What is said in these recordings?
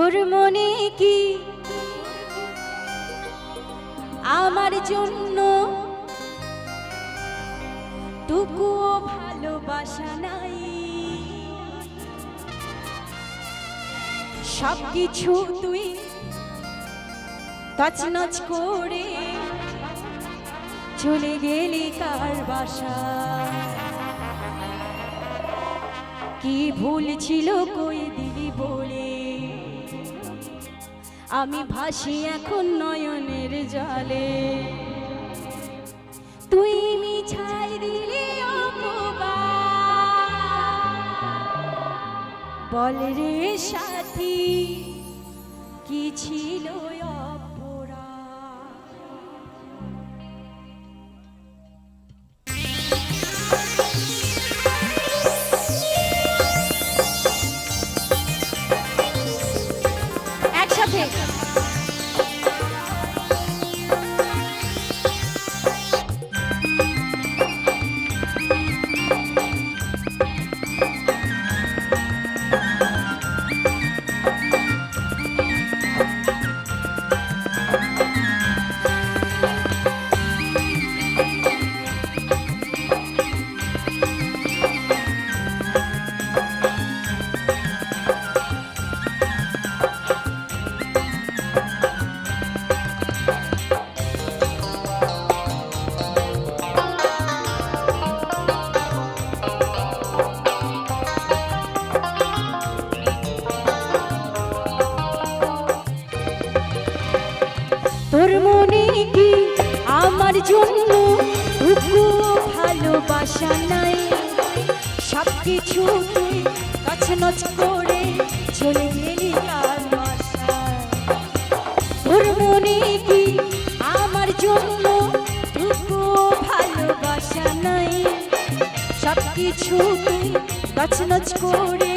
তোর মনে কি? আমার জন্য টুকুও ভালোবাসা নাই। সব কিছু তুই তছনছ করে চলে গেলি কার বাসা? কি ভুল ছিল কই দিদি বলে? আমি ভাসি এখন নয়নের জলে তুই মিছাই দিলি। বল রে সাথী কি ছিল জন্য টুকু ভালোবাসা নাই সব কিছু তুই নচ করে চলে গেলি কার। তোর মনে কি আমার জন্য টুকু ভালোবাসা নাই সব কিছু তুই নচ করে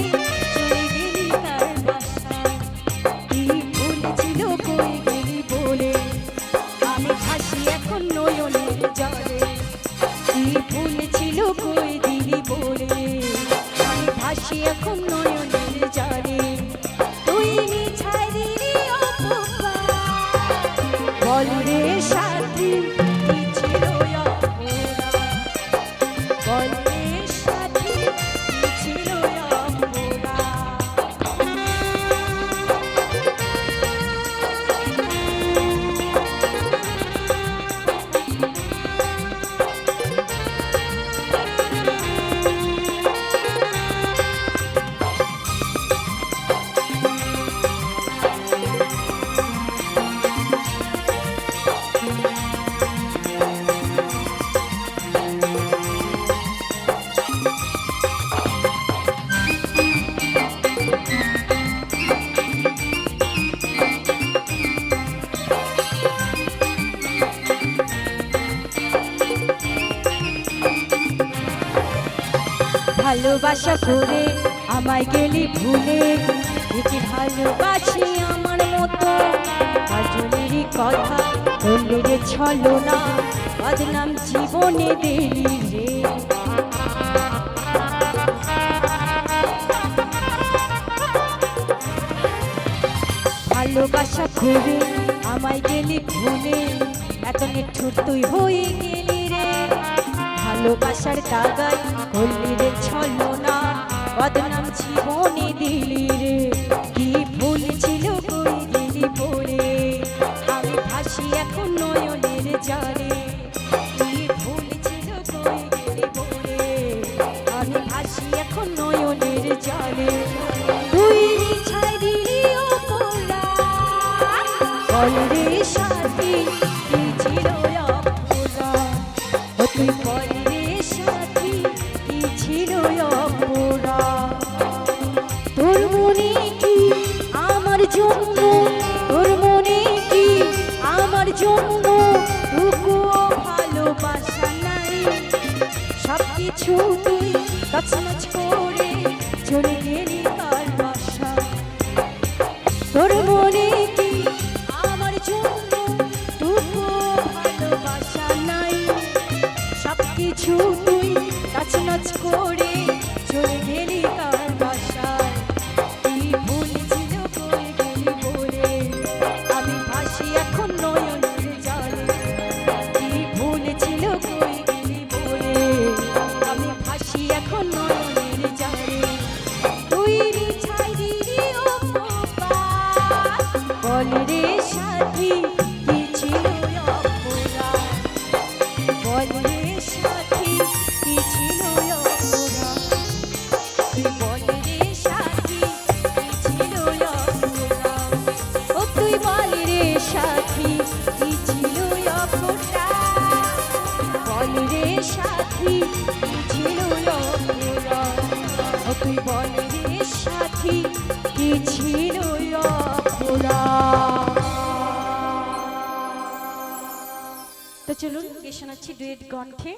এখন নয়নের জলে তুই অপবাদ। বল রে সাথী ভালোবাসা করে আমায় গেলি ভুলে। একে ভালোবাসি আমার মতো। কাজলেরই কথা বললে রে ছলো না, বদনাম জীবনে দিলি রে। ভালোবাসা করে আমায় গেলি ভুলে, এত নিঠুর তুই হয়ে গেলি রে। ভালোবাসার তাগাই করলি রে ছলো না। বদনাম জীবনে দিলি রে। কি ভুল ছিল কই দিলি পড়ে? আমি ভাসি এখন নয়নের জলে। তছনছ তুই বলের সাথী কি ছিল তো চলুন কে শোনাচ্ছি ডুয়েট গণকে।